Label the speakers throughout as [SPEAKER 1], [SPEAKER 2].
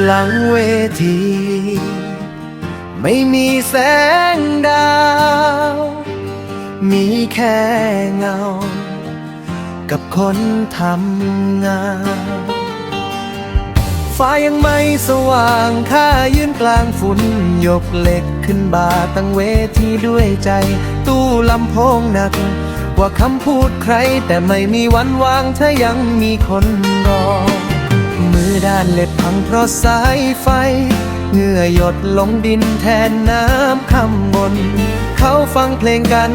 [SPEAKER 1] หลังเวที ไม่มีแสงดาว มีแค่เงา กับคนทำงาน ฟ้ายังไม่สว่างข้ายืนกลางฝุ่นยกเหล็กขึ้นบาตั้งเวทีด้วยใจ ตู้ลำโพงหนัก ว่าคำพูดใคร แต่ไม่มีวันวางถ้ายังมีคนรอมือ ด้านเล็ดพังเพราะสายไฟเหงื่อหยดลงดินแทนน้ำคำบนเขาฟังเพลงกัน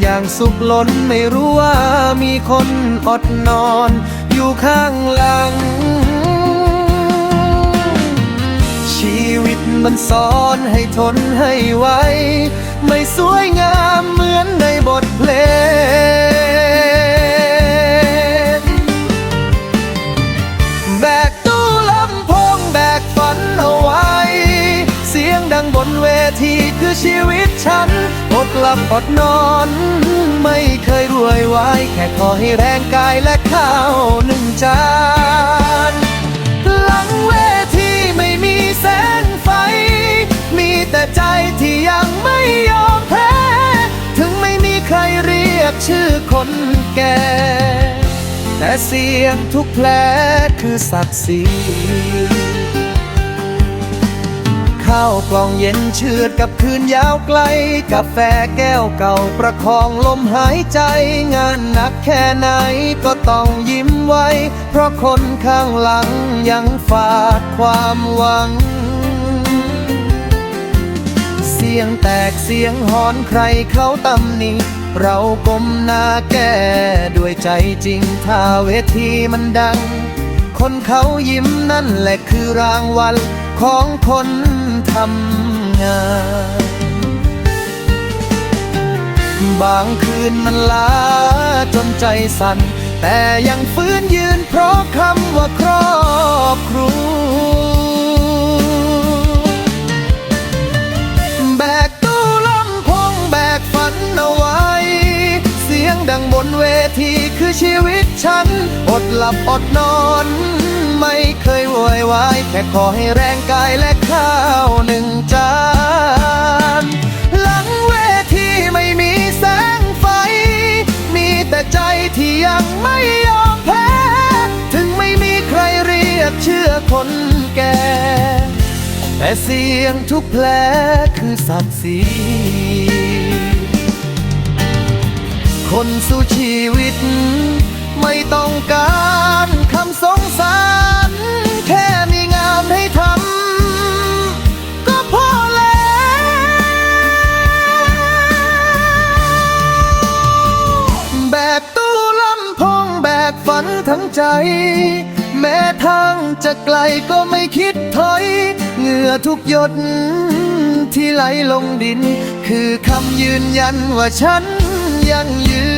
[SPEAKER 1] อย่างสุขล้นไม่รู้ว่ามีคนอดนอนอยู่ข้างหลัง ชีวิตมันสอนให้ทนให้ไว ไม่สวยงามเหมือนในบทเพลงแชีวิตฉันอดหลับอดนอน ไม่เคยรวยไว้แค่ขอให้แรงกายและข้าวหนึ่งจานหลังเวทีไม่มีแสงไฟ มีแต่ใจที่ยังไม่ยอมแพ้ ถึงไม่มีใครเรียกชื่อคนแก่แต่เสียงทุกแผลคือศักดิ์ศรี ข้าวกล่องเย็นเชือดกับคืนยาวไกล กาแฟแก้วเก่าประคองลมหายใจ งานหนักแค่ไหนก็ต้องยิ้มไว้ เพราะคนข้างหลังยังฝากความหวัง เสียงแตกเสียงหอนใครเขาตำหนิเราก้มหน้าแก้ด้วยใจจริงถ้าเวทีมันดัง คนเขายิ้มนั่นแหละคือรางวัลของคน ทำงาน บางคืนมันล้าจนใจสั่น แต่ยังฟื้นยืนเพราะคำว่าครอบครัว แบกตู้ลำพงแบกฝันเอาไว้ เสียงดังบนเวทีคือชีวิตฉัน อดหลับอดนอน วยวาย แค่ขอให้แรงกายและข้าวหนึ่งจาน หลังเวทีไม่มีแสงไฟ มีแต่ใจที่ยังไม่ยอมแพ้ ถึงไม่มีใครเรียกเชื่อคนแก่ แต่เสียงทุกแผลคือศักดิ์ศรีคนสู้ชีวิตไม่ต้องการ ทั้งใจ แม้ทางจะไกลก็ไม่คิดถอย เหงื่อทุกหยดที่ไหลลงดิน คือคำยืนยันว่าฉันยังยื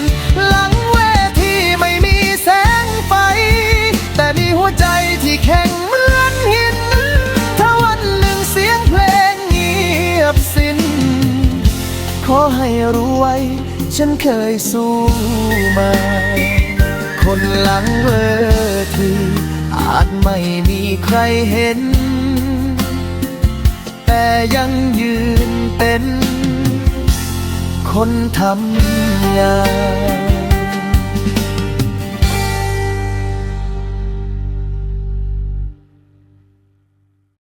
[SPEAKER 1] น หลังเวทีไม่มีแสงไฟ แต่มีหัวใจที่แข็งเหมือนหิน ถ้าวันหนึ่งเสียงเพลงเงียบสิ้น ขอให้รู้ไว้ ฉันเคยสู้มา คนหลังเวทีอาจไม่มีใครเห็น แต่ยังยืนเป็น คนทำงาน